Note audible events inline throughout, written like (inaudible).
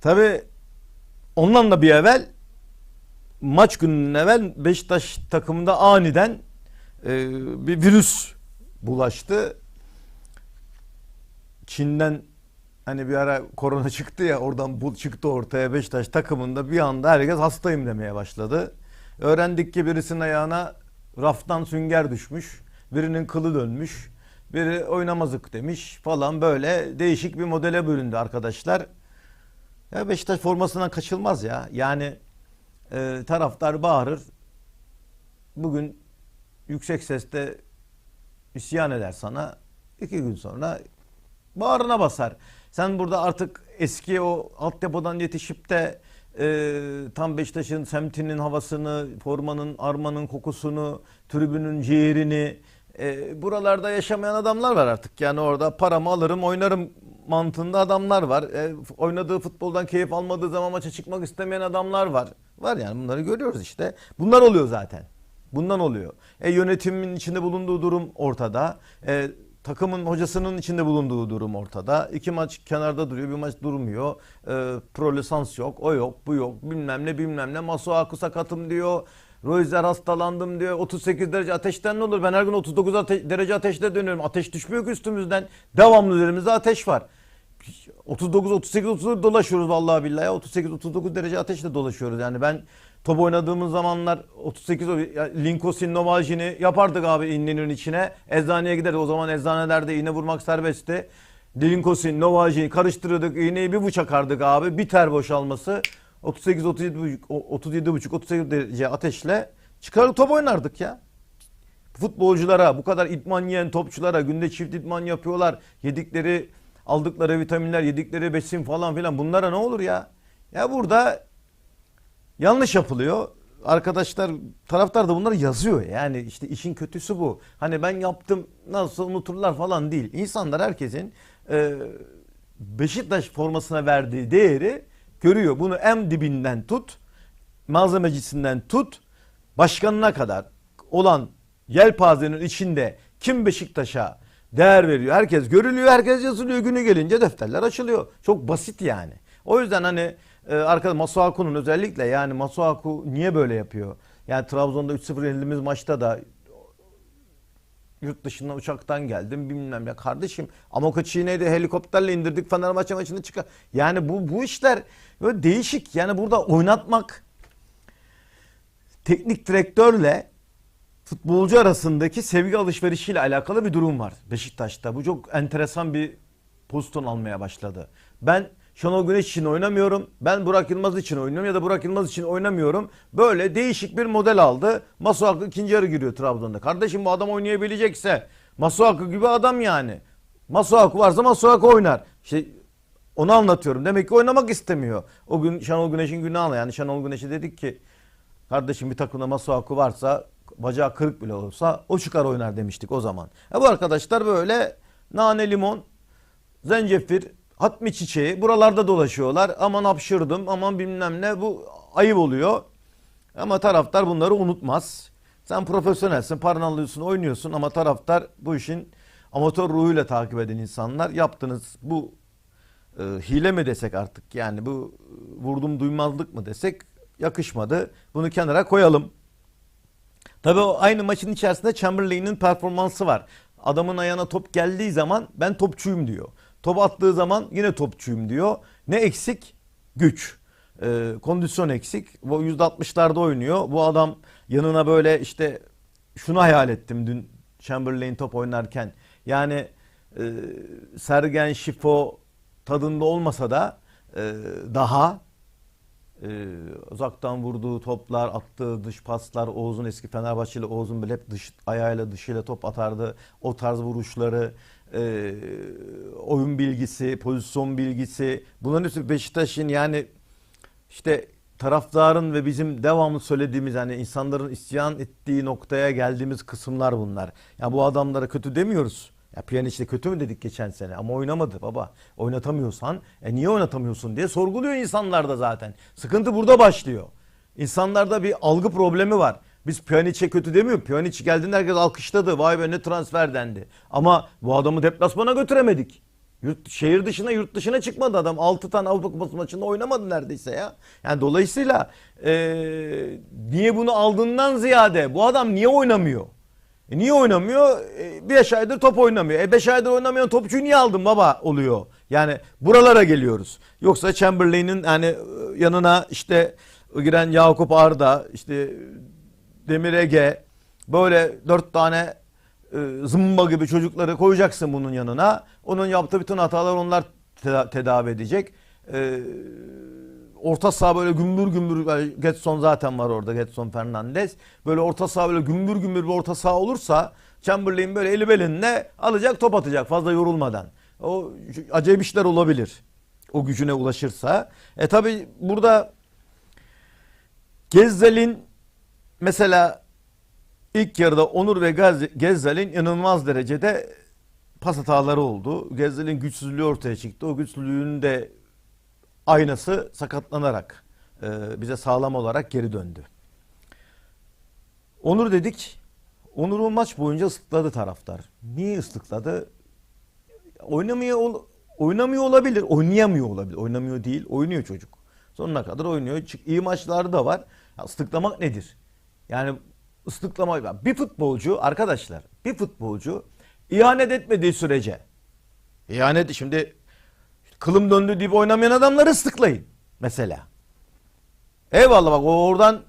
Tabi ondan da bir evvel maç gününün evvel Beşiktaş takımında aniden e, bir virüs bulaştı. Çin'den hani bir ara korona (laughs) çıktı ya oradan bu çıktı ortaya Beşiktaş takımında bir anda herkes hastayım demeye başladı. Öğrendik ki birisinin ayağına raftan sünger düşmüş. Birinin kılı dönmüş. Biri oynamazık demiş falan böyle değişik bir modele büründü arkadaşlar. Ya Beşiktaş formasından kaçılmaz ya. Yani e, taraftar bağırır. Bugün yüksek sesle isyan eder sana. iki gün sonra bağrına basar. Sen burada artık eski o altyapıdan yetişip de e, tam Beşiktaş'ın semtinin havasını, formanın, armanın kokusunu, tribünün ciğerini e, buralarda yaşamayan adamlar var artık. Yani orada paramı alırım oynarım mantığında adamlar var. E, oynadığı futboldan keyif almadığı zaman maça çıkmak istemeyen adamlar var. Var yani bunları görüyoruz işte. Bunlar oluyor zaten. Bundan oluyor. E, yönetimin içinde bulunduğu durum ortada. E, takımın hocasının içinde bulunduğu durum ortada. İki maç kenarda duruyor, bir maç durmuyor. E, pro lisans yok, o yok, bu yok. Bilmem ne bilmem ne. Masuaku sakatım diyor. Royzer hastalandım diyor. 38 derece ateşten ne olur? Ben her gün 39 ate- derece ateşte dönüyorum. Ateş düşmüyor ki üstümüzden. Devamlı üzerimizde ateş var. 39 38 39 dolaşıyoruz vallahi billahi. 38 39 derece ateşle dolaşıyoruz. Yani ben top oynadığımız zamanlar 38 o- ya Linkosin Novajin'i yapardık abi iğnenin içine. Eczaneye giderdik. O zaman eczanelerde iğne vurmak serbestti. Linkosin Novajin'i karıştırırdık. iğneyi bir bıçakardık abi. Biter boşalması. 38 37 buçuk 37 buçuk 38 derece ateşle çıkarıp top oynardık ya futbolculara, bu kadar idman yiyen topçulara günde çift idman yapıyorlar. Yedikleri, aldıkları vitaminler, yedikleri besin falan filan bunlara ne olur ya? Ya burada yanlış yapılıyor. Arkadaşlar, taraftar da bunları yazıyor. Yani işte işin kötüsü bu. Hani ben yaptım nasıl unuturlar falan değil. İnsanlar herkesin e, Beşiktaş formasına verdiği değeri görüyor. Bunu en dibinden tut, malzemecisinden tut, başkanına kadar olan yelpazenin içinde kim Beşiktaş'a değer veriyor. Herkes görülüyor, herkes yazılıyor. Günü gelince defterler açılıyor. Çok basit yani. O yüzden hani e, arkada Masuaku'nun özellikle yani Masuaku niye böyle yapıyor? Yani Trabzon'da 3-0 yenildiğimiz maçta da yurt dışından uçaktan geldim bilmem ne kardeşim Amokachi'yi de helikopterle indirdik Fenerbahçe maçını çıkar. Yani bu bu işler böyle değişik. Yani burada oynatmak teknik direktörle futbolcu arasındaki sevgi alışverişiyle alakalı bir durum var Beşiktaş'ta. Bu çok enteresan bir pozisyon almaya başladı. Ben Şenol Güneş için oynamıyorum. Ben Burak Yılmaz için oynuyorum ya da Burak Yılmaz için oynamıyorum. Böyle değişik bir model aldı. Masuaku ikinci yarı giriyor Trabzon'da. Kardeşim bu adam oynayabilecekse Masuaku gibi adam yani. Masuaku varsa Masuaku oynar. İşte onu anlatıyorum. Demek ki oynamak istemiyor. O gün Şenol Güneş'in günahı yani Şenol Güneş'e dedik ki kardeşim bir takımda Masuaku varsa bacağı kırık bile olsa o çıkar oynar demiştik o zaman. E bu arkadaşlar böyle nane limon, zencefil, hatmi çiçeği buralarda dolaşıyorlar. Aman hapşırdım aman bilmem ne bu ayıp oluyor. Ama taraftar bunları unutmaz. Sen profesyonelsin, paranı alıyorsun, oynuyorsun ama taraftar bu işin amatör ruhuyla takip eden insanlar. Yaptınız bu e, hile mi desek artık yani bu e, vurdum duymazlık mı desek yakışmadı. Bunu kenara koyalım. Tabii o aynı maçın içerisinde Chamberlain'in performansı var. Adamın ayağına top geldiği zaman ben topçuyum diyor. Top attığı zaman yine topçuyum diyor. Ne eksik? Güç. Ee, kondisyon eksik. Bu %60'larda oynuyor. Bu adam yanına böyle işte şunu hayal ettim dün Chamberlain top oynarken. Yani e, Sergen Şifo tadında olmasa da e, daha ee, uzaktan vurduğu toplar, attığı dış paslar, Oğuz'un eski Fenerbahçeli Oğuz'un böyle hep dış ayağıyla dışıyla top atardı. O tarz vuruşları, e, oyun bilgisi, pozisyon bilgisi. Bunların hepsi Beşiktaş'ın yani işte taraftarın ve bizim devamlı söylediğimiz hani insanların isyan ettiği noktaya geldiğimiz kısımlar bunlar. Ya bu adamlara kötü demiyoruz. Ya Pjanic de kötü mü dedik geçen sene ama oynamadı baba. Oynatamıyorsan e niye oynatamıyorsun diye sorguluyor insanlar da zaten. Sıkıntı burada başlıyor. İnsanlarda bir algı problemi var. Biz Pjanic'e kötü demiyor. Pjanic geldiğinde herkes alkışladı. Vay be ne transfer dendi. Ama bu adamı deplasmana götüremedik. Yurt, şehir dışına yurt dışına çıkmadı adam. 6 tane Avrupa Kupası maçında oynamadı neredeyse ya. Yani dolayısıyla eee, niye bunu aldığından ziyade bu adam niye oynamıyor? E niye oynamıyor? 5 aydır top oynamıyor. E 5 aydır oynamayan topçuyu niye aldın baba oluyor. Yani buralara geliyoruz. Yoksa Chamberlain'in hani e, yanına işte giren Yakup Arda, işte Demir Ege böyle dört tane e, zımba gibi çocukları koyacaksın bunun yanına. Onun yaptığı bütün hatalar onlar teda- tedavi edecek. E, orta saha böyle gümbür gümbür Getson zaten var orada Getson Fernandez. Böyle orta saha böyle gümbür gümbür bir orta saha olursa Chamberlain böyle eli belinde alacak top atacak fazla yorulmadan. O acayip işler olabilir. O gücüne ulaşırsa. E tabi burada Gezzel'in mesela ilk yarıda Onur ve Gezzel'in inanılmaz derecede pas hataları oldu. Gezzel'in güçsüzlüğü ortaya çıktı. O güçsüzlüğün de aynası sakatlanarak e, bize sağlam olarak geri döndü. Onur dedik. Onur'u maç boyunca ıslıkladı taraftar. Niye ıslıkladı? Oynamıyor ol- oynamıyor olabilir. Oynayamıyor olabilir. Oynamıyor değil. Oynuyor çocuk. Sonuna kadar oynuyor. İyi maçları da var. Ya ıslıklamak nedir? Yani ıslıklamak bir futbolcu arkadaşlar bir futbolcu ihanet etmediği sürece ihanet şimdi kılım döndü deyip oynamayan adamları ıslıklayın mesela. Eyvallah bak oradan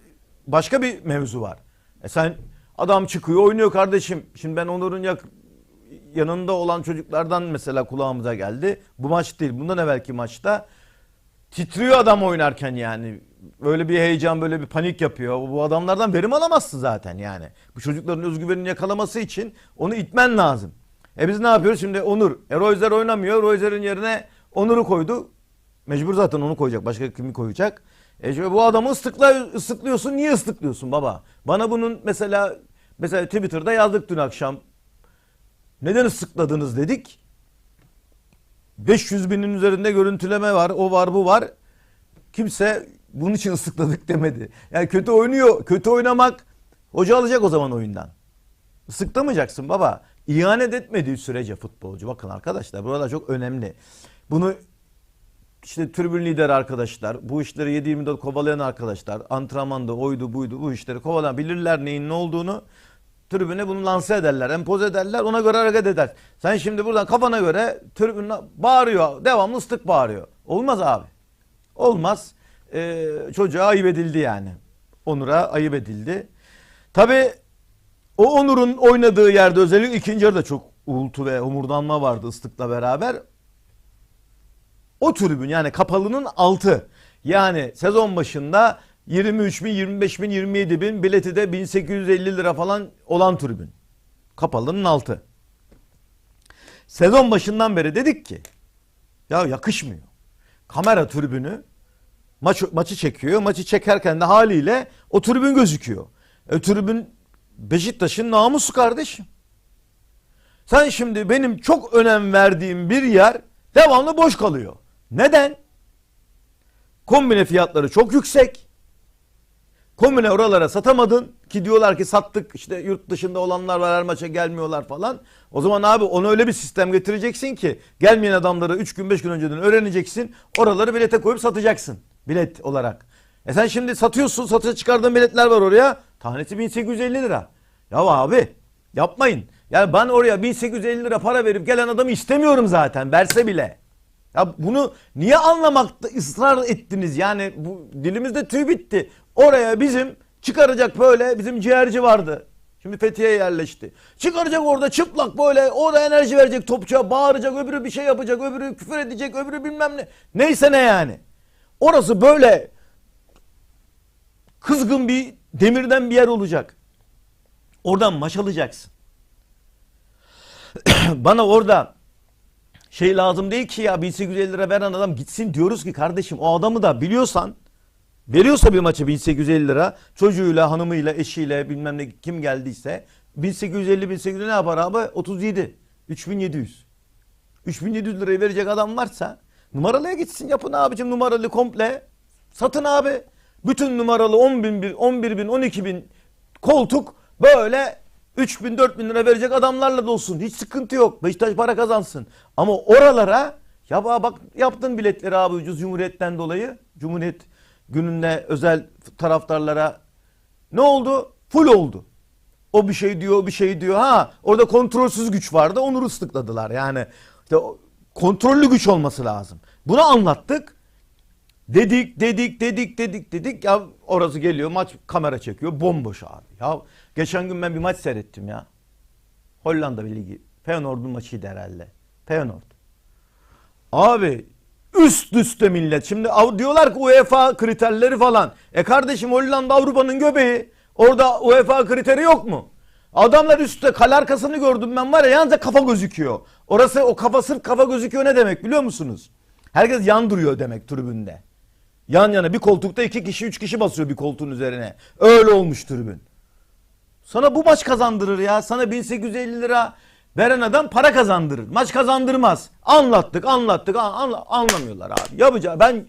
başka bir mevzu var. E sen adam çıkıyor oynuyor kardeşim. Şimdi ben Onur'un yanında olan çocuklardan mesela kulağımıza geldi. Bu maç değil bundan evvelki maçta titriyor adam oynarken yani. Böyle bir heyecan böyle bir panik yapıyor. Bu adamlardan verim alamazsın zaten yani. Bu çocukların özgüvenini yakalaması için onu itmen lazım. E biz ne yapıyoruz şimdi Onur? E Royzer oynamıyor. Royzer'in yerine Onur'u koydu. Mecbur zaten onu koyacak. Başka kimi koyacak? E şöyle bu adamı ıslıkla, ıslıklıyorsun. Niye ıslıklıyorsun baba? Bana bunun mesela mesela Twitter'da yazdık dün akşam. Neden ıslıkladınız dedik. 500 binin üzerinde görüntüleme var. O var bu var. Kimse bunun için ıslıkladık demedi. Yani kötü oynuyor. Kötü oynamak hoca alacak o zaman oyundan. Islıklamayacaksın baba. İhanet etmediği sürece futbolcu. Bakın arkadaşlar burada çok önemli. Bunu işte tribün lider arkadaşlar, bu işleri 7-24 kovalayan arkadaşlar, antrenmanda oydu buydu bu işleri kovalayan bilirler neyin ne olduğunu. Tribüne bunu lanse ederler, empoze ederler, ona göre hareket eder. Sen şimdi buradan kafana göre tribünle bağırıyor, devamlı ıslık bağırıyor. Olmaz abi. Olmaz. Ee, çocuğa ayıp edildi yani. Onur'a ayıp edildi. Tabi o Onur'un oynadığı yerde özellikle ikinci yarıda çok uğultu ve homurdanma vardı ıslıkla beraber. O tribün yani kapalının altı. Yani sezon başında 23 bin, 25 bin, 27 bin bileti de 1850 lira falan olan tribün. Kapalının altı. Sezon başından beri dedik ki ya yakışmıyor. Kamera tribünü maç, maçı çekiyor. Maçı çekerken de haliyle o tribün gözüküyor. E, tribün Beşiktaş'ın namusu kardeşim. Sen şimdi benim çok önem verdiğim bir yer devamlı boş kalıyor. Neden? Kombine fiyatları çok yüksek. Kombine oralara satamadın ki diyorlar ki sattık işte yurt dışında olanlar var her maça gelmiyorlar falan. O zaman abi onu öyle bir sistem getireceksin ki gelmeyen adamları 3 gün 5 gün önceden öğreneceksin. Oraları bilete koyup satacaksın bilet olarak. E sen şimdi satıyorsun satışa çıkardığın biletler var oraya tanesi 1850 lira. Ya abi yapmayın. Yani ben oraya 1850 lira para verip gelen adamı istemiyorum zaten verse bile. Ya bunu niye anlamakta ısrar ettiniz? Yani bu dilimizde tüy bitti. Oraya bizim çıkaracak böyle bizim ciğerci vardı. Şimdi Fethiye'ye yerleşti. Çıkaracak orada çıplak böyle orada enerji verecek topçuya bağıracak öbürü bir şey yapacak öbürü küfür edecek öbürü bilmem ne. Neyse ne yani. Orası böyle kızgın bir demirden bir yer olacak. Oradan maç alacaksın. (clears throat) Bana orada şey lazım değil ki ya 1850 lira veren adam gitsin diyoruz ki kardeşim o adamı da biliyorsan veriyorsa bir maçı 1850 lira çocuğuyla hanımıyla eşiyle bilmem ne kim geldiyse 1850 1850 ne yapar abi? 37 3700 3700 lirayı verecek adam varsa numaralıya gitsin yapın abicim numaralı komple. Satın abi. Bütün numaralı 10 bin, 11 bin 12 bin koltuk böyle 3000 4000 lira verecek adamlarla da olsun. Hiç sıkıntı yok. Beşiktaş para kazansın. Ama oralara ya bak yaptın biletleri abi ucuz Cumhuriyet'ten dolayı. Cumhuriyet gününde özel taraftarlara ne oldu? Full oldu. O bir şey diyor, o bir şey diyor. Ha orada kontrolsüz güç vardı. Onu ıslıkladılar. Yani işte kontrollü güç olması lazım. Bunu anlattık. Dedik, dedik, dedik, dedik, dedik. Ya orası geliyor maç kamera çekiyor. Bomboş abi. Ya geçen gün ben bir maç seyrettim ya. Hollanda bir ligi. Feyenoord'un maçıydı herhalde. Feyenoord. Abi üst üste millet. Şimdi diyorlar ki UEFA kriterleri falan. E kardeşim Hollanda Avrupa'nın göbeği. Orada UEFA kriteri yok mu? Adamlar üstte kale arkasını gördüm ben var ya yalnızca kafa gözüküyor. Orası o kafa sırf kafa gözüküyor ne demek biliyor musunuz? Herkes yan duruyor demek tribünde. Yan yana bir koltukta iki kişi üç kişi basıyor bir koltuğun üzerine. Öyle olmuş tribün. Sana bu maç kazandırır ya. Sana 1850 lira veren adam para kazandırır. Maç kazandırmaz. Anlattık anlattık an- anla- anlamıyorlar abi. Yapacağı ben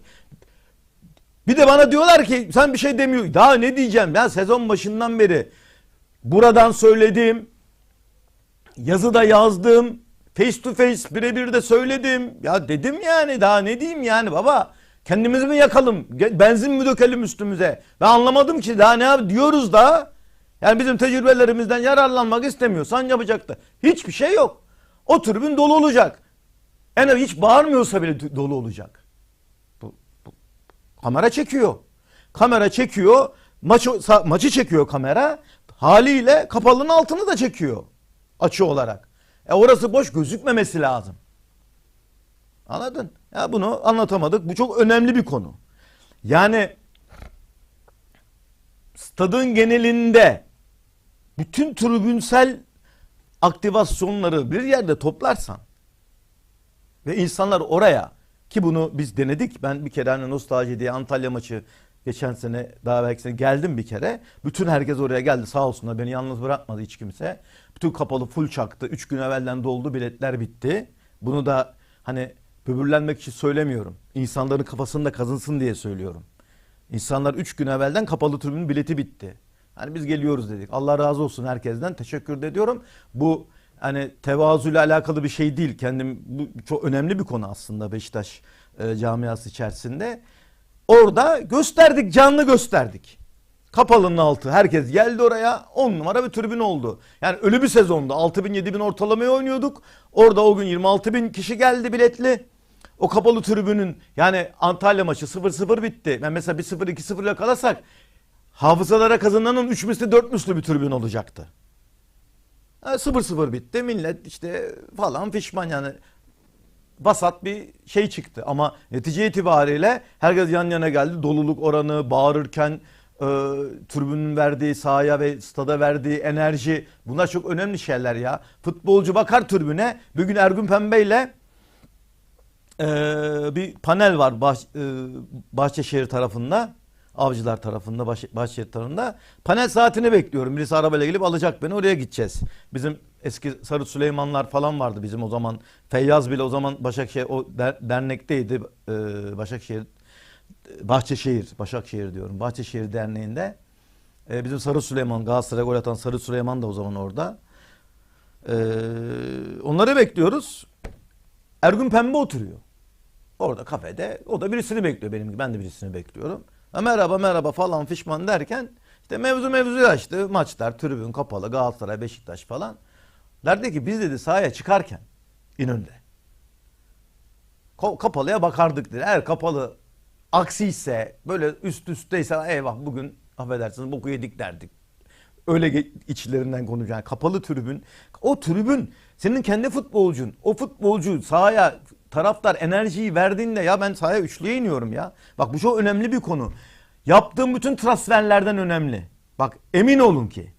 bir de bana diyorlar ki sen bir şey demiyor. Daha ne diyeceğim ya sezon başından beri buradan söylediğim yazıda yazdım face to face birebir de söyledim. Ya dedim yani daha ne diyeyim yani baba. Kendimizi mi yakalım? Benzin mi dökelim üstümüze? Ben anlamadım ki daha ne yap diyoruz da. Yani bizim tecrübelerimizden yararlanmak istemiyorsan yapacak da. Hiçbir şey yok. O tribün dolu olacak. En az hiç bağırmıyorsa bile dolu olacak. Bu, bu- kamera çekiyor. Kamera çekiyor. Maçı, maçı çekiyor kamera. Haliyle kapalının altını da çekiyor. Açı olarak. E orası boş gözükmemesi lazım. Anladın? Ya bunu anlatamadık. Bu çok önemli bir konu. Yani stadın genelinde bütün tribünsel aktivasyonları bir yerde toplarsan ve insanlar oraya ki bunu biz denedik. Ben bir kere hani nostalji diye Antalya maçı geçen sene daha belki sene geldim bir kere. Bütün herkes oraya geldi sağ olsunlar beni yalnız bırakmadı hiç kimse. Bütün kapalı full çaktı. Üç gün evvelden doldu biletler bitti. Bunu da hani böbürlenmek için söylemiyorum. İnsanların kafasında kazınsın diye söylüyorum. İnsanlar 3 gün evvelden kapalı tribünün bileti bitti. Hani biz geliyoruz dedik. Allah razı olsun herkesten. Teşekkür de ediyorum. Bu hani tevazuyla alakalı bir şey değil. Kendim bu çok önemli bir konu aslında Beşiktaş e, camiası içerisinde. Orada gösterdik, canlı gösterdik. Kapalının altı. Herkes geldi oraya. 10 numara bir tribün oldu. Yani ölü bir sezonda 6 bin 7 bin ortalamaya oynuyorduk. Orada o gün 26 bin kişi geldi biletli. O kapalı tribünün yani Antalya maçı 0-0 bitti. Ben mesela 1-0 2-0 ile kalasak hafızalara kazananın 3 misli 4 misli bir tribün olacaktı. Ha, 0-0 bitti. Millet işte falan fişman yani vasat bir şey çıktı. Ama netice itibariyle herkes yan yana geldi. Doluluk oranı, bağırırken e, tribünün verdiği sahaya ve stada verdiği enerji bunlar çok önemli şeyler ya. Futbolcu bakar tribüne. Bugün Ergün Pembe ile e, bir panel var Bah, e, Bahçeşehir tarafında. Avcılar tarafında, Bahçe, Bahçeşehir tarafında. Panel saatini bekliyorum. Birisi arabayla gelip alacak beni. Oraya gideceğiz. Bizim eski Sarı Süleymanlar falan vardı bizim o zaman. Feyyaz bile o zaman Başakşehir o der- dernekteydi. Ee, Başakşehir Bahçeşehir, Başakşehir diyorum. Bahçeşehir Derneği'nde. Ee, bizim Sarı Süleyman, Galatasaray'a gol atan Sarı Süleyman da o zaman orada. Ee, onları bekliyoruz. Ergün Pembe oturuyor. Orada kafede o da birisini bekliyor benim gibi. Ben de birisini bekliyorum. Ha, merhaba merhaba falan fişman derken işte mevzu mevzuyu açtı. Maçlar, tribün kapalı, Galatasaray, Beşiktaş falan. Derdi ki biz dedi sahaya çıkarken İnönü'de kapalıya bakardık dedi. Eğer kapalı aksi ise böyle üst üsteyse eyvah bugün affedersiniz boku yedik derdik. Öyle içlerinden konuşuyor. Yani kapalı tribün. O tribün senin kendi futbolcun. O futbolcu sahaya taraftar enerjiyi verdiğinde ya ben sahaya üçlüye iniyorum ya. Bak bu çok önemli bir konu. Yaptığım bütün transferlerden önemli. Bak emin olun ki.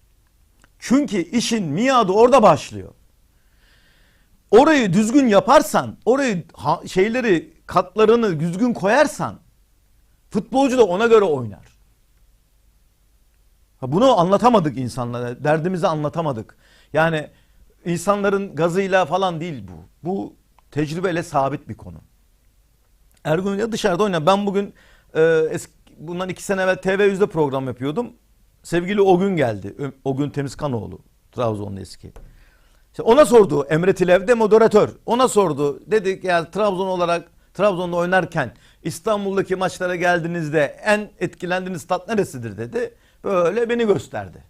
Çünkü işin miadı orada başlıyor. Orayı düzgün yaparsan, orayı şeyleri katlarını düzgün koyarsan futbolcu da ona göre oynar. Bunu anlatamadık insanlara. Derdimizi anlatamadık. Yani insanların gazıyla falan değil bu. Bu tecrübeyle sabit bir konu. Ergun ya dışarıda oynar. Ben bugün e, eski, bundan iki sene evvel TV100'de program yapıyordum. Sevgili o gün geldi. O gün Temizkanoğlu. Trabzonlu eski. İşte ona sordu Emre Tilev de moderatör. Ona sordu. Dedi ki ya Trabzon olarak Trabzon'da oynarken İstanbul'daki maçlara geldiğinizde en etkilendiğiniz stat neresidir dedi. Böyle beni gösterdi.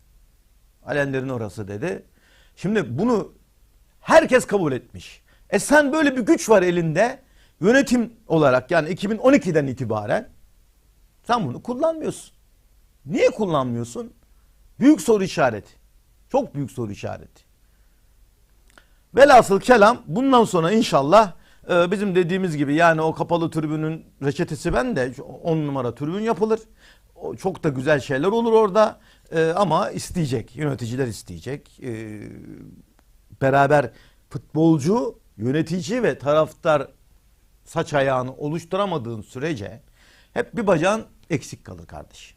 Alenlerin orası dedi. Şimdi bunu herkes kabul etmiş. E sen böyle bir güç var elinde yönetim olarak yani 2012'den itibaren sen bunu kullanmıyorsun. Niye kullanmıyorsun? Büyük soru işareti. Çok büyük soru işareti. Velhasıl kelam bundan sonra inşallah e, bizim dediğimiz gibi yani o kapalı tribünün reçetesi bende 10 numara tribün yapılır. Çok da güzel şeyler olur orada E, ama isteyecek yöneticiler isteyecek. E, beraber futbolcu, yönetici ve taraftar saç ayağını oluşturamadığın sürece hep bir bacağın eksik kalır kardeş.